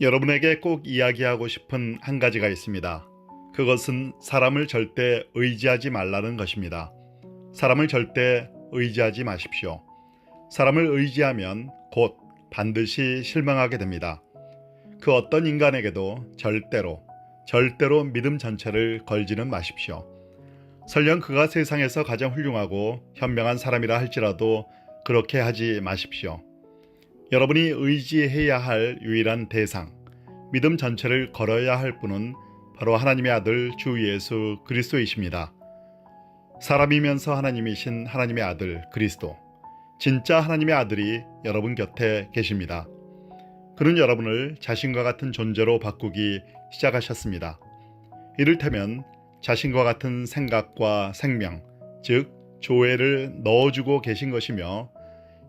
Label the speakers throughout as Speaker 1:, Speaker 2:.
Speaker 1: 여러분에게 꼭 이야기하고 싶은 한 가지가 있습니다. 그것은 사람을 절대 의지하지 말라는 것입니다. 사람을 절대 의지하지 마십시오. 사람을 의지하면 곧 반드시 실망하게 됩니다. 그 어떤 인간에게도 절대로, 절대로 믿음 전체를 걸지는 마십시오. 설령 그가 세상에서 가장 훌륭하고 현명한 사람이라 할지라도 그렇게 하지 마십시오. 여러분이 의지해야 할 유일한 대상, 믿음 전체를 걸어야 할 분은 바로 하나님의 아들 주 예수 그리스도이십니다. 사람이면서 하나님이신 하나님의 아들 그리스도, 진짜 하나님의 아들이 여러분 곁에 계십니다. 그는 여러분을 자신과 같은 존재로 바꾸기 시작하셨습니다. 이를테면 자신과 같은 생각과 생명, 즉 조회를 넣어주고 계신 것이며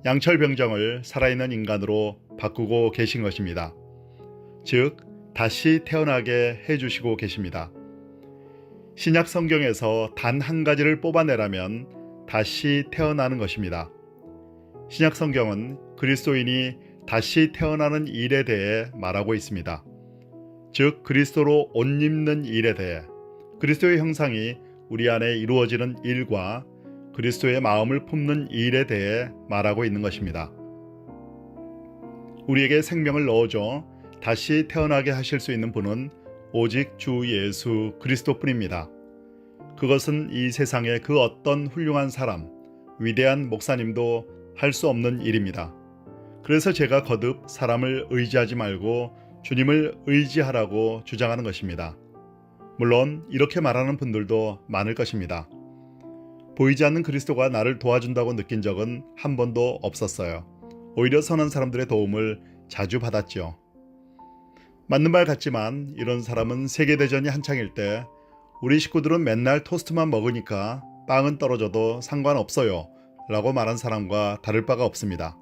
Speaker 1: 양철 병정을 살아있는 인간으로 바꾸고 계신 것입니다. 즉 다시 태어나게 해주시고 계십니다. 신약 성경에서 단 한 가지를 뽑아내라면 다시 태어나는 것입니다. 신약 성경은 그리스도인이 다시 태어나는 일에 대해 말하고 있습니다. 즉 그리스도로 옷 입는 일에 대해 그리스도의 형상이 우리 안에 이루어지는 일과 그리스도의 마음을 품는 일에 대해 말하고 있는 것입니다. 우리에게 생명을 넣어줘 다시 태어나게 하실 수 있는 분은 오직 주 예수 그리스도뿐입니다. 그것은 이 세상의 그 어떤 훌륭한 사람, 위대한 목사님도 할 수 없는 일입니다. 그래서 제가 거듭 사람을 의지하지 말고 주님을 의지하라고 주장하는 것입니다. 물론 이렇게 말하는 분들도 많을 것입니다. 보이지 않는 그리스도가 나를 도와준다고 느낀 적은 한 번도 없었어요. 오히려 선한 사람들의 도움을 자주 받았죠. 맞는 말 같지만 이런 사람은 세계대전이 한창일 때 우리 식구들은 맨날 토스트만 먹으니까 빵은 떨어져도 상관없어요. 라고 말한 사람과 다를 바가 없습니다.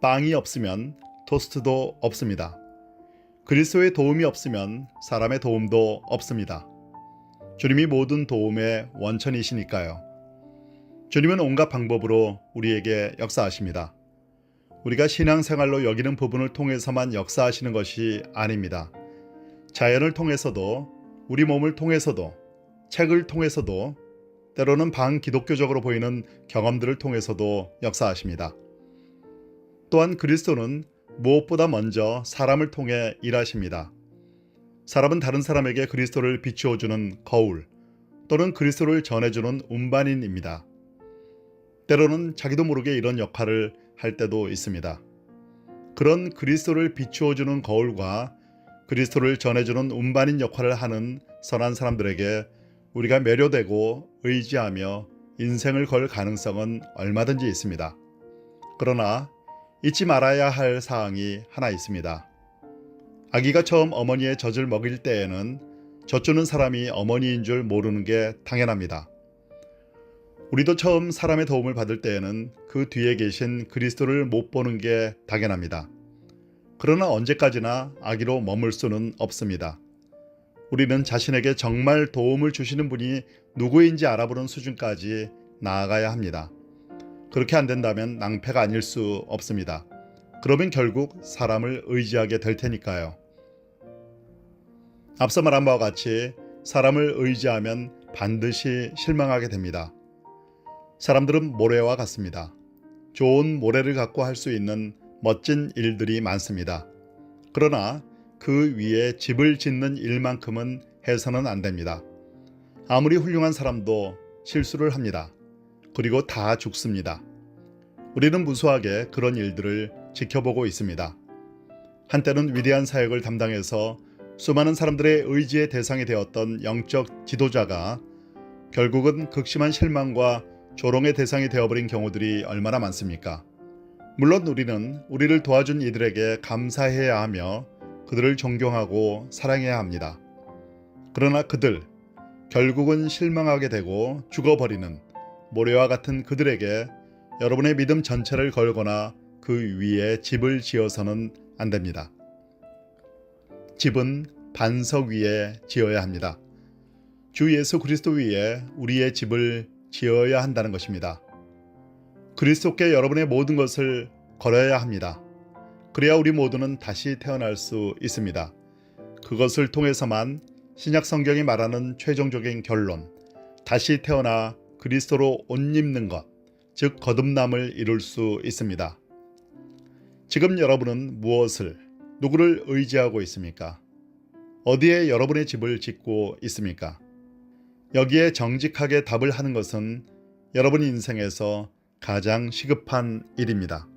Speaker 1: 빵이 없으면 토스트도 없습니다. 그리스도의 도움이 없으면 사람의 도움도 없습니다. 주님이 모든 도움의 원천이시니까요. 주님은 온갖 방법으로 우리에게 역사하십니다. 우리가 신앙생활로 여기는 부분을 통해서만 역사하시는 것이 아닙니다. 자연을 통해서도 우리 몸을 통해서도 책을 통해서도 때로는 반기독교적으로 보이는 경험들을 통해서도 역사하십니다. 또한 그리스도는 무엇보다 먼저 사람을 통해 일하십니다. 사람은 다른 사람에게 그리스도를 비추어 주는 거울 또는 그리스도를 전해주는 운반인입니다. 때로는 자기도 모르게 이런 역할을 할 때도 있습니다. 그런 그리스도를 비추어 주는 거울과 그리스도를 전해주는 운반인 역할을 하는 선한 사람들에게 우리가 매료되고 의지하며 인생을 걸 가능성은 얼마든지 있습니다. 그러나 잊지 말아야 할 사항이 하나 있습니다. 아기가 처음 어머니의 젖을 먹일 때에는 젖주는 사람이 어머니인 줄 모르는 게 당연합니다. 우리도 처음 사람의 도움을 받을 때에는 그 뒤에 계신 그리스도를 못 보는 게 당연합니다. 그러나 언제까지나 아기로 머물 수는 없습니다. 우리는 자신에게 정말 도움을 주시는 분이 누구인지 알아보는 수준까지 나아가야 합니다. 그렇게 안 된다면 낭패가 아닐 수 없습니다. 그러면 결국 사람을 의지하게 될 테니까요. 앞서 말한 바와 같이 사람을 의지하면 반드시 실망하게 됩니다. 사람들은 모래와 같습니다. 좋은 모래를 갖고 할 수 있는 멋진 일들이 많습니다. 그러나 그 위에 집을 짓는 일만큼은 해서는 안 됩니다. 아무리 훌륭한 사람도 실수를 합니다. 그리고 다 죽습니다. 우리는 무수하게 그런 일들을 지켜보고 있습니다. 한때는 위대한 사역을 담당해서 수많은 사람들의 의지의 대상이 되었던 영적 지도자가 결국은 극심한 실망과 조롱의 대상이 되어버린 경우들이 얼마나 많습니까? 물론 우리는 우리를 도와준 이들에게 감사해야 하며 그들을 존경하고 사랑해야 합니다. 그러나 그들, 결국은 실망하게 되고 죽어버리는 모래와 같은 그들에게 여러분의 믿음 전체를 걸거나 그 위에 집을 지어서는 안 됩니다. 집은 반석 위에 지어야 합니다. 주 예수 그리스도 위에 우리의 집을 지어야 한다는 것입니다. 그리스도께 여러분의 모든 것을 걸어야 합니다. 그래야 우리 모두는 다시 태어날 수 있습니다. 그것을 통해서만 신약 성경이 말하는 최종적인 결론, 다시 태어나 그리스도로 옷 입는 것, 즉 거듭남을 이룰 수 있습니다. 지금 여러분은 무엇을, 누구를 의지하고 있습니까? 어디에 여러분의 집을 짓고 있습니까? 여기에 정직하게 답을 하는 것은 여러분 인생에서 가장 시급한 일입니다.